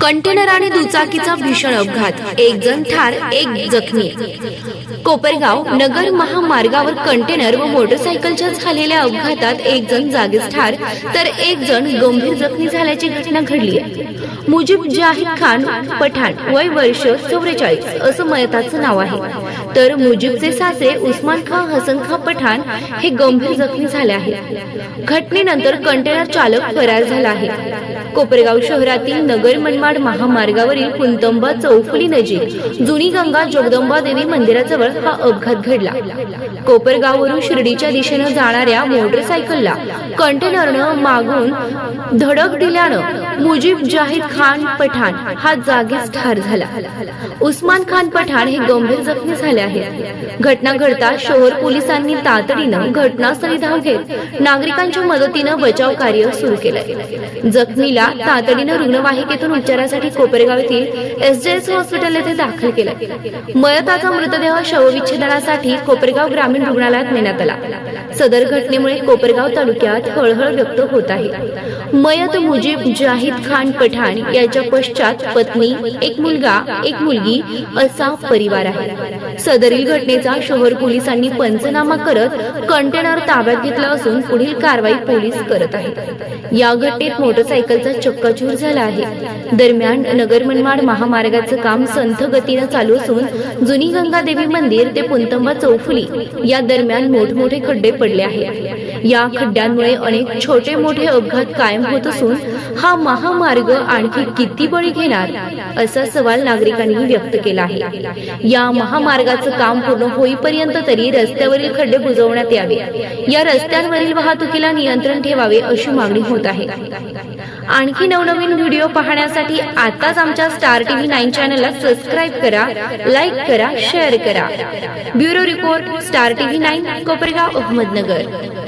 Container आणि दुचाकीचा भीषण अपघात. एक जण ठार एक जखमी. कोपरगाव नगर महामार्गावर कंटेनर व मोटरसायकलच्या झालेल्या अपघातात एक जण जागीच ठार तर एक जण गंभीर जखमी झाल्याची घटना घडली आहे मुजीब जाहीद खान पठाण वय वर्ष चौवेचाळीस असं मयताचं नाव आहे. तर मुजीबचे सासे उस्मान खान हसन खान पठाण हे गंभीर जखमी झाले आहेत. घटनेनंतर कंटेनर चालक फरार झाला आहे. कोपरगाव शहरातील नगर मनमाड महामार्गावरील कुंतंबा चौफुली नजीक जुनी गंगा जगदंबा देवी मंदिराजवळ हा अपघात घडला. कोपरगाववरून शिर्डीच्या दिशेनं जाणाऱ्या मोटरसायकलला कंटेनरनं मागून धडक दिल्यानं मुजीब जाहीद खान पठाण हा जागीच ठार झाला. उस्मान खान पठाण हे गंभीर जखमी झाले आहेत. घटना घडता शहर पोलिसांनी तातडीनं घटनास्थळी धाव घेत नागरिकांच्या मदतीनं बचाव कार्य सुरू जखमी तिला तातडीनं रुग्णवाहिकेतून उपचारासाठी कोपरेगाव येथील एसडीएस हॉस्पिटल येथे दाखल केलं. मयताचा मृतदेह शवविच्छेदनासाठी कोपरेगाव ग्रामीण रुग्णालयात नेण्यात आला. सदर घटनेमुळे कोपरगाव तालुक्यात हळहळ व्यक्त होत आहे. मयत मुजीब जाहिद खान पठाण याच्या पश्चात पत्नी एक मुलगा एक मुलगी असा परिवार आहे. सदरील घटनेचा शहर पोलिसांनी पंचनामा करत कंटेनर ताब्यात घेतला असून पुढील कारवाई पोलीस करत आहेत. या घटनेत मोटरसायकलचा चक्काचूर झाला आहे. दरम्यान नगर मनमाड महामार्गाचं काम संथ गतीनं चालू असून जुनी गंगा देवी मंदिर ते पुंतंबा चौफुली या दरम्यान मोठमोठे खड्डे पडले आहेत. या खड्ड्यांमुळे अनेक छोटे मोठे अपघात कायम होत असून हा महामार्ग आणखी किती बळी घेणार असा सवाल नागरिकांनी व्यक्त केला आहे. या महामार्गाचं काम पूर्ण होईपर्यंत तरी रस्त्यावरील खड्डे बुजवण्यात यावे. या रस्त्यांवरील वाहतुकीला नियंत्रण ठेवावे अशी मागणी होत आहे. आणखी नवनवीन व्हिडिओ पाहण्यासाठी आताच आमच्या स्टार टीव्ही नाईन चॅनलला सबस्क्राईब करा लाईक करा शेअर करा. Bureau report star TV nine Kopargaon Ahmednagar.